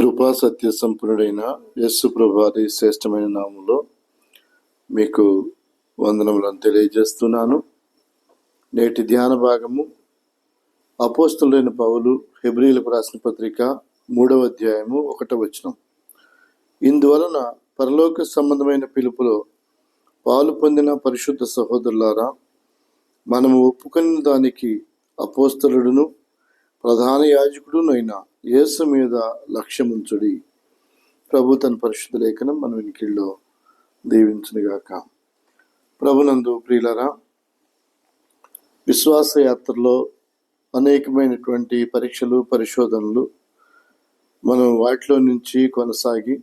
కృపా సత్య సంపన్నుడైన యస్సు శ్రేష్టమైన నామంలో మీకు వందనములను తెలియజేస్తున్నాను. నేటి ధ్యాన భాగము అపోస్తులైన పౌలు హెబ్రిలకు రాసిన పత్రిక మూడవ అధ్యాయము ఒకటవ వచనం. ఇందువలన పరలోక సంబంధమైన పిలుపులో పాలు పొందిన పరిశుద్ధ సహోదరులారా మనము ఒప్పుకున్న దానికి అపోస్తలుడును ప్రధాన యాజకుడునైన యేసు మీద లక్ష్యముంచుడి. ప్రభు తన పరిశుద్ధ లేఖనం మన వెనుకల్లో దీవించునుగాక. ప్రభునందు ప్రియులరా విశ్వాస యాత్రలో అనేకమైనటువంటి పరీక్షలు పరిశోధనలు మనం వాటిలో నుంచి కొనసాగి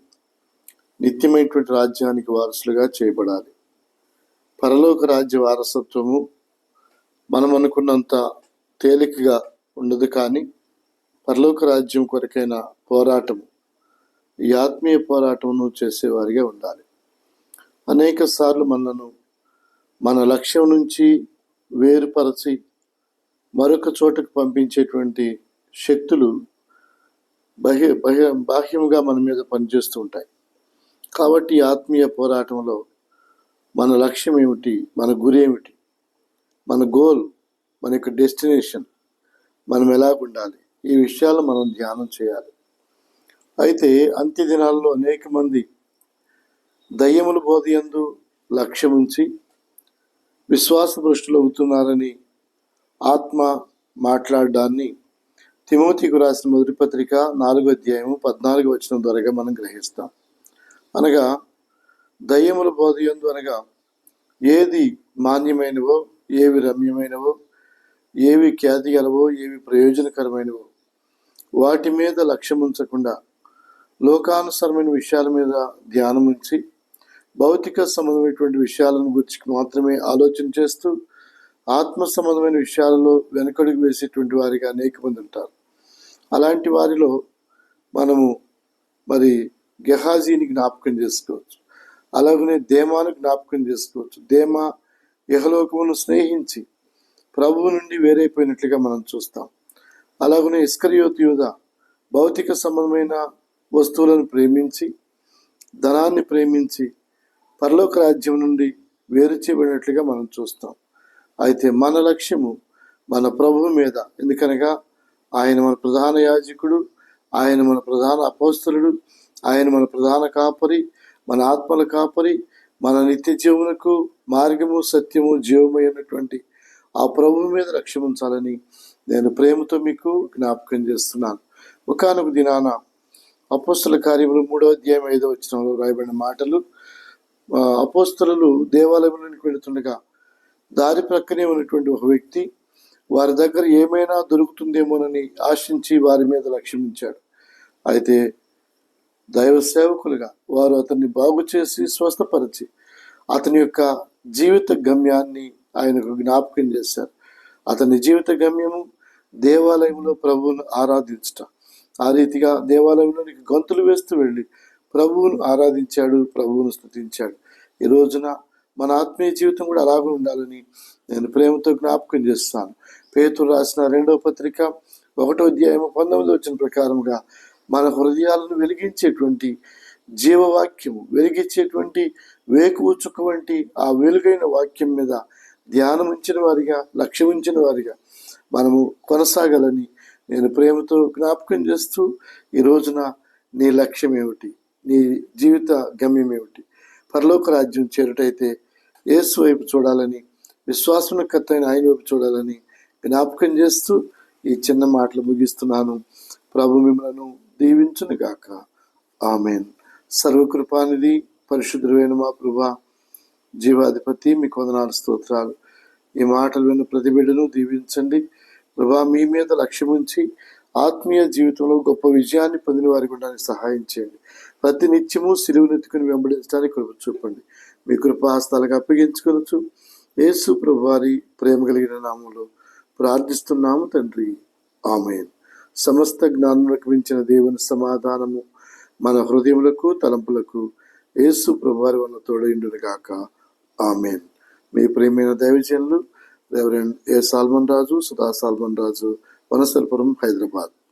నిత్యమైనటువంటి రాజ్యానికి వారసులుగా చేయబడాలి. పరలోక రాజ్య వారసత్వము మనం అనుకున్నంత తేలికగా ఉండదు కానీ పరలోక రాజ్యం కొరకైన పోరాటం ఈ ఆత్మీయ పోరాటమును చేసేవారిగా ఉండాలి. అనేక సార్లు మనను మన లక్ష్యం నుంచి వేరుపరచి మరొక చోటకు పంపించేటువంటి శక్తులు బహి బహి బాహ్యముగా మన మీద పనిచేస్తూ ఉంటాయి. కాబట్టి ఆత్మీయ పోరాటంలో మన లక్ష్యం ఏమిటి? మన గురి ఏమిటి? మన గోల్ మన యొక్క డెస్టినేషన్ మనం ఎలాగుండాలి ఈ విషయాలు మనం ధ్యానం చేయాలి. అయితే అంత్య దినాల్లో అనేక మంది దయ్యముల బోధయందు లక్ష్యముంచి విశ్వాస దృష్టిలో అవుతున్నారని ఆత్మ మాట్లాడడాన్ని తిమోతికు రాసిన మొదటి పత్రిక నాలుగో అధ్యాయము పద్నాలుగు వచ్చిన ద్వారా మనం గ్రహిస్తాం. అనగా దయ్యముల బోధయందు అనగా ఏది మాన్యమైనవో ఏవి రమ్యమైనవో ఏవి ఖ్యాతి గలవో ఏవి ప్రయోజనకరమైనవో వాటి మీద లక్ష్యం ఉంచకుండా లోకానుసరమైన విషయాల మీద ధ్యానం ఉంచి భౌతిక సంబంధమైనటువంటి విషయాలను గురించి మాత్రమే ఆలోచన చేస్తూ ఆత్మ సంబంధమైన విషయాలలో వెనకడుగు వేసేటువంటి వారిగా అనేక మంది ఉంటారు. అలాంటి వారిలో మనము మరి గెహాజీని జ్ఞాపకం చేసుకోవచ్చు. అలాగనే దేమాను జ్ఞాపకం చేసుకోవచ్చు. దేమ యహలోకమును స్నేహించి ప్రభువు నుండి వేరైపోయినట్లుగా మనం చూస్తాం. అలాగనే ఇస్కరియోత్ యూద భౌతిక సంబంధమైన వస్తువులను ప్రేమించి ధనాన్ని ప్రేమించి పరలోక రాజ్యం నుండి వేరు చేయబడినట్లుగా మనం చూస్తాం. అయితే మన లక్ష్యము మన ప్రభువు మీద. ఎందుకనగా ఆయన మన ప్రధాన యాజకుడు ఆయన మన ప్రధాన అపోస్తలుడు ఆయన మన ప్రధాన కాపరి మన ఆత్మల కాపరి మన నిత్య జీవునకు మార్గము సత్యము జీవమైనటువంటి ఆ ప్రభు మీద లక్ష్యం ఉంచాలని నేను ప్రేమతో మీకు జ్ఞాపకం చేస్తున్నాను. ఒకనొక దినాన అపోస్తుల కార్యములు మూడో అధ్యాయం ఐదో వచ్చినంలో రాయబడిన మాటలు ఆ, అపోస్తలు దేవాలయంలోనికి వెళుతుండగా దారి ప్రక్కనే ఉన్నటువంటి ఒక వ్యక్తి వారి దగ్గర ఏమైనా దొరుకుతుందేమోనని ఆశించి వారి మీద లక్ష్యం ఉంచాడు. అయితే దైవ సేవకులుగా వారు అతన్ని బాగు చేసి స్వస్థపరిచి అతని యొక్క జీవిత గమ్యాన్ని ఆయనకు జ్ఞాపకం చేశారు. అతని జీవిత గమ్యము దేవాలయంలో ప్రభువును ఆరాధించట. ఆ రీతిగా దేవాలయంలోనికి గొంతులు వేస్తూ వెళ్ళి ప్రభువును ఆరాధించాడు ప్రభువును స్తుతించాడు. ఈ రోజున మన ఆత్మీయ జీవితం కూడా అలాగే ఉండాలని నేను ప్రేమతో జ్ఞాపకం చేస్తాను. పేతురు రాసిన రెండవ పత్రిక ఒకటో అధ్యాయం పంతొమ్మిది వచ్చిన ప్రకారంగా మన హృదయాలను వెలిగించేటువంటి జీవవాక్యము వెలిగించేటువంటి వేకువ చుక్క వంటి ఆ వెలుగైన వాక్యం మీద ధ్యానం ఉంచిన వారిగా లక్ష్యం ఉంచిన వారిగా మనము కొనసాగాలని నేను ప్రేమతో జ్ఞాపకం చేస్తూ ఈ రోజున నీ లక్ష్యం ఏమిటి? నీ జీవిత గమ్యం ఏమిటి? పరలోక రాజ్యం చేరుటైతే యేసు వైపు చూడాలని విశ్వాసనకర్త అయిన ఆయన వైపు చూడాలని జ్ఞాపకం చేస్తూ ఈ చిన్న మాటలు ముగిస్తున్నాను. ప్రభు మిమ్మలను దీవించును గాక ఆమెన్. సర్వకృపానిధి పరిశుద్ధమైన మా ప్రభా జీవాధిపతి మీకు వందనాలు స్తోత్రాలు. ఈ మాటలు విన్న ప్రతి బిడ్డను దీవించండి. ప్రభా మీ మీద లక్ష్యం ఉంచి ఆత్మీయ జీవితంలో గొప్ప విజయాన్ని పొందిన వారికి ఉండడానికి సహాయం చేయండి. ప్రతి నిత్యము సిలువునెత్తుకుని వెంబడించడానికి కృప చూపండి. మీ కృపాస్తాలకు అప్పగించుకోవచ్చు యేసు ప్రభువారి ప్రేమ కలిగిన నామంలో ప్రార్థిస్తున్నాము తండ్రి. ఆమెన్. సమస్త జ్ఞానములకు మించిన దేవుని సమాధానము మన హృదయములకు తలంపులకు యేసు ప్రభువారి వల్ల తోడైండుగాక ఆమెన్. మీ ప్రియమైన దైవజనులు reverend A Solomon Raju Sudha Solomon Raju Vanasthalipuram Hyderabad.